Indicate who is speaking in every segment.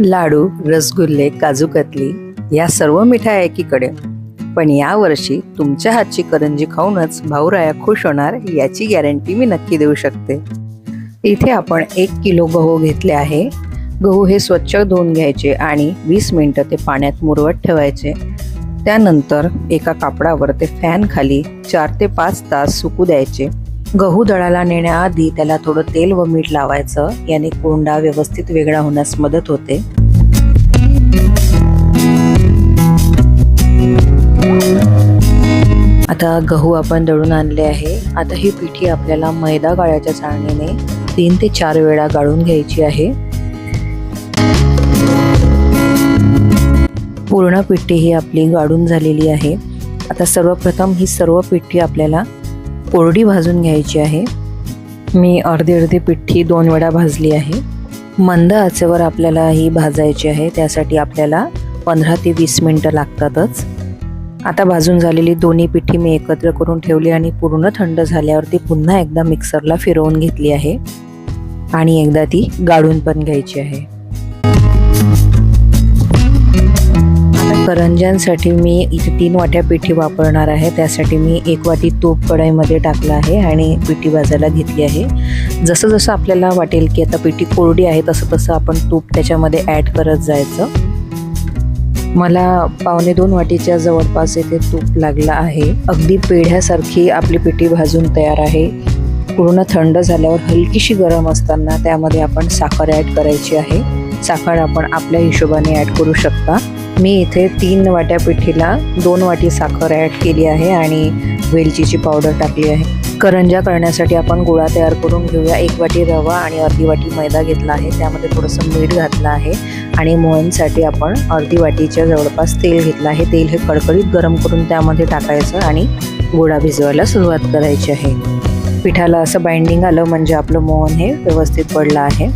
Speaker 1: लाडू रसगुल्ले काजू कतली या सर्व मिठाई एकीकडे. पण यावर्षी तुमच्या हातची करंजी खाऊनच भाऊराया खुश होणार याची गॅरंटी मी नक्की देऊ शकते. इथे आपण एक किलो गहू घेतले आहे. गहू हे स्वच्छ धुवून घ्यायचे आणि वीस मिनटं ते पाण्यात मुरवत ठेवायचे. त्यानंतर एका कापडावर ते फॅन खाली चार ते पाच तास सुकू द्यायचे. गहू दळाला नेण्याआधी त्याला थोडं तेल व मीठ लावायचं. याने कोंडा व्यवस्थित वेगळा होण्यास मदत होते. आता गहू आपण दळून आणले आहे. आता ही पिठी आपल्याला मैदा गाळ्याच्या चाळणीने तीन ते चार वेळा गाळून घ्यायची आहे. पूर्ण पिठी ही आपली गाळून झालेली आहे. आता सर्वप्रथम ही सर्व पिठी आपल्याला कोरडी भाजून घ्यायची आहे. मी अर्धी अर्धी पिठ्ठी दोन वेळा भाजली आहे. मंद आचेवर आपल्याला ही भाजायची आहे. त्यासाठी आपल्याला पंधरा ते वीस मिनटं लागतातच. आता भाजून झालेली दोन्ही पिठी मी एकत्र करून ठेवली आणि पूर्ण थंड झाल्यावर ती पुन्हा एकदा मिक्सरला फिरवून घेतली आहे. आणि एकदा ती गाळून पण घ्यायची आहे. करंज्यांसाठी मी इथे तीन वाट्या पिठी वापरणार आहे. त्यासाठी मी एक वाटी तूप कढईमध्ये टाकलं आहे आणि पिठी भाजायला घेतली आहे. जसं जसं आपल्याला वाटेल की आता पिठी कोरडी आहे तसं तसं आपण तूप त्याच्यामध्ये ॲड करत जायचं. मला पावणे दोन वाटीच्या जवळपास येथे तूप लागलं आहे. अगदी पेढ्यासारखी आपली पिठी भाजून तयार आहे. पूर्ण थंड झाल्यावर हलकीशी गरम असताना त्यामध्ये आपण साखर ॲड करायची आहे. साखर आपण आपल्या हिशोबाने ॲड करू शकता. मी इथे तीन वाट्या पिठीला दोन वाटी साखर ॲड केली आहे आणि वेलचीची पावडर टाकली आहे. करंजा करण्यासाठी आपण गोळा तयार करून घेऊया. एक वाटी रवा आणि अर्धी वाटी मैदा घेतला आहे. त्यामध्ये थोडंसं मीठ घातलं आहे आणि मोहनसाठी आपण अर्धी वाटीच्या जवळपास तेल घेतलं आहे. तेल हे कडकडीत गरम करून त्यामध्ये टाकायचं आणि गोळा भिजवायला सुरुवात करायची आहे. पिठाला असं बाइंडिंग आलं म्हणजे आपलं मोहन हे व्यवस्थित पडलं आहे.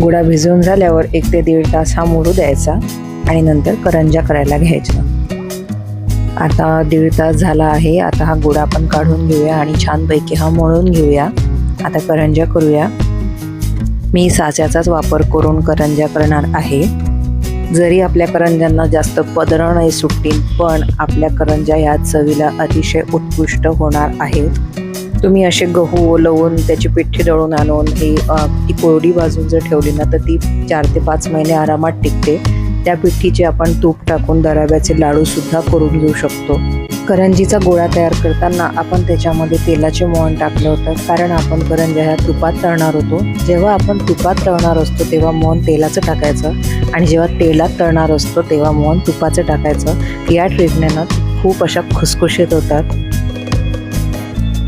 Speaker 1: गोळा भिजवून झाल्यावर एक ते दीड तास हा मोडू द्यायचा. आणि नंतर करंजा करायला घ्यायच्या आता दीड तास झाला आहे. आता हा गोळा आपण काढून घेऊया आणि छानपैकी हा मळून घेऊया. आता करंजा करूया. मी साच्याचाच वापर करून करंजा करणार आहे. जरी आपल्या करंज्यांना जास्त पदरं नाही सुटतील पण आपल्या करंजा ह्या चवीला अतिशय उत्कृष्ट होणार आहेत. तुम्ही असे गहू ओलवून त्याची पिठी दळून आणून ही ती कोरडी भाजून जर ठेवली ना तर ती चार ते पाच महिने आरामात टिकते. त्या पिठीचे आपण तूप टाकून दराव्याचे लाडू सुद्धा करून घेऊ शकतो. करंजीचा गोळा तयार करताना आपण त्याच्यामध्ये तेलाचे मोहन टाकलं होतं. कारण आपण करंज्या ह्या तुपात तळणार होतो. जेव्हा आपण तुपात तळणार असतो तेव्हा मोहन तेलाचं टाकायचं. आणि जेव्हा तेलात तळणार असतो तेव्हा मोहन तुपाचं टाकायचं. या ट्रीटमेंटनं खूप अशा खुसखुशीत होतात.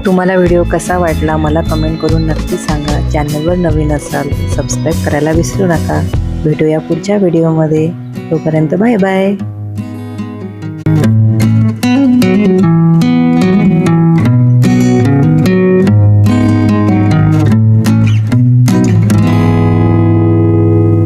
Speaker 1: तुम्हाला व्हिडिओ कसा वाटला मला कमेंट करून नक्की सांगा. चॅनलवर नवीन असाल सबस्क्राईब करायला विसरू नका. भेटूया पुढच्या व्हिडिओमध्ये. तोपर्यंत बाय बाय